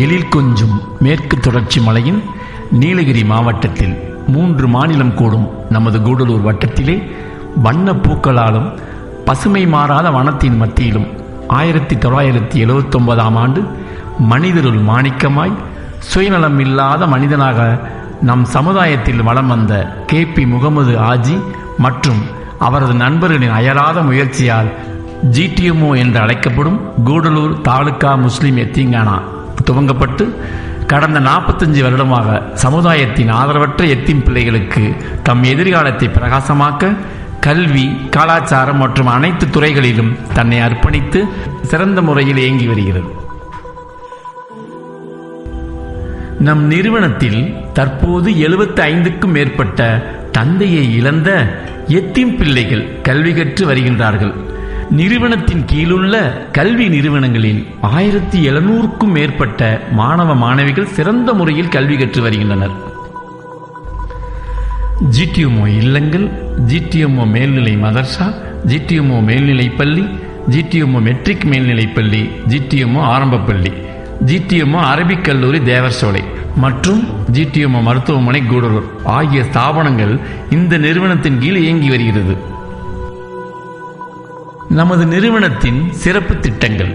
எழில் கொஞ்சும் மேற்கு தொடர்ச்சி மலையின் நீலகிரி மாவட்டத்தில் மூன்று மாநிலம் கூடும் நமது கூடலூர் வட்டத்திலே வண்ண பூக்களாலும் பசுமை மாறாத வனத்தின் மத்தியிலும் ஆயிரத்தி தொள்ளாயிரத்தி எழுவத்தொன்பதாம் ஆண்டு மனிதருள் மாணிக்கமாய் சுயநலம் இல்லாத மனிதனாக நம் சமுதாயத்தில் வலம் வந்த கே பி முகமது ஆஜி மற்றும் அவரது நண்பர்களின் அயராத முயற்சியால் ஜிடிஎம்ஓ என்று அழைக்கப்படும் கூடலூர் தாலுகா முஸ்லிம் எத்திங்கானா துவங்கப்பட்டு கடந்த நாற்பத்தஞ்சு வருடமாக சமுதாயத்தின் ஆதரவற்ற எத்தின் பிள்ளைகளுக்கு தம் எதிர்காலத்தை பிரகாசமாக்க கல்வி கலாச்சாரம் மற்றும் அனைத்து துறைகளிலும் தன்னை அர்ப்பணித்து சிறந்த முறையில் இயங்கி வருகிறது. நம் நிறுவனத்தில் தற்போது 75 ஐந்துக்கும் மேற்பட்ட தந்தையை இழந்த எத்திம் பிள்ளைகள் கல்வி கற்று வருகின்றார்கள். நிறுவனத்தின் கீழுள்ள கல்வி நிறுவனங்களில் ஆயிரத்தி எழுநூறுக்கும் மேற்பட்ட மாணவ மாணவிகள் சிறந்த முறையில் கல்வி கற்று வருகின்றனர். ஜிடிஎம்ஓ இல்லங்கள் ஜிடிஎம்ஓ மேல்நிலை மதர்சா ஜிடிஎம்ஓ மேல்நிலைப்பள்ளி ஜிடிஎம்ஓ மெட்ரிக் மேல்நிலைப்பள்ளி ஜிடிஎம்ஓ ஆரம்பப்பள்ளி ஜிடிஎம்ஓ அரபிக் கல்லூரி தேவர்சோலை மற்றும் ஜிடிஎம்ஓ மருத்துவமனை கூடலூர் ஆகிய ஸ்தாபனங்கள் இந்த நிறுவனத்தின் கீழ் இயங்கி வருகிறது. நமது நிறுவனத்தின் சிறப்பு திட்டங்கள்.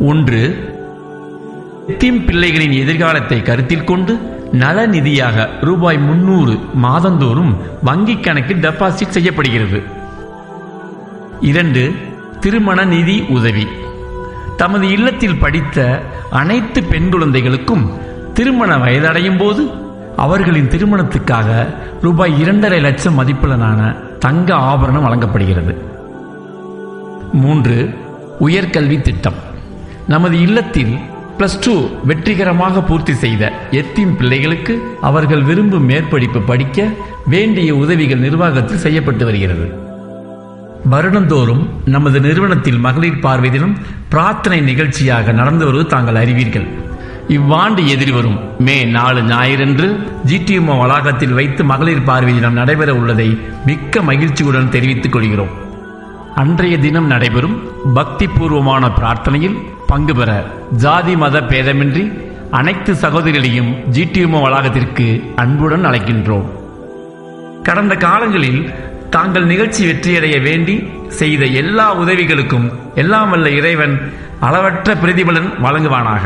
ஒன்று எத்தீம் பிள்ளைகளின் எதிர்காலத்தை கருத்தில் கொண்டு நல நிதியாக ரூபாய் முன்னூறு மாதந்தோறும் வங்கிக் கணக்கில் டெபாசிட் செய்யப்படுகிறது. இரண்டு திருமண நிதி உதவி. தமது இல்லத்தில் படித்த அனைத்து பெண் குழந்தைகளுக்கும் திருமண வயதடையும் போது அவர்களின் திருமணத்துக்காக ரூபாய் இரண்டரை லட்சம் மதிப்பிலான தங்க ஆபரணம் வழங்கப்படுகிறது. மூன்று உயர்கல்வி திட்டம். நமது இல்லத்தில் பிளஸ் டூ வெற்றிகரமாக பூர்த்தி செய்த எத்தீம் பிள்ளைகளுக்கு அவர்கள் விரும்பும் மேற்படிப்பு படிக்க வேண்டிய உதவிகள் நிர்வாகத்தில் செய்யப்பட்டு வருகிறது. வருடந்தோறும் நமது நிறுவனத்தில் மகளிர் பார்வை தினம் பிரார்த்தனை நிகழ்ச்சியாக நடந்து வருவது தாங்கள் அறிவீர்கள். இவ்வாண்டு எதிர்வரும் மே நாலு ஞாயிறன்று ஜிடிஎம்ஓ வளாகத்தில் வைத்து மகளிர் பார்வை தினம் நடைபெற உள்ளதை மிக்க மகிழ்ச்சியுடன் தெரிவித்துக் கொள்கிறோம். அன்றைய தினம் நடைபெறும் பக்தி பூர்வமான பிரார்த்தனையில் பங்கு பெற ஜாதி மத பேதமின்றி அனைத்து சகோதரிகளையும் ஜிடிஎம்ஓ வளாகத்திற்கு அன்புடன் அழைக்கின்றோம். கடந்த காலங்களில் தாங்கள் நிகழ்ச்சி வெற்றியடைய வேண்டி செய்த எல்லா உதவிகளுக்கும் எல்லாம் வல்ல இறைவன் அளவற்ற பிரதிபலன் வழங்குவானாக.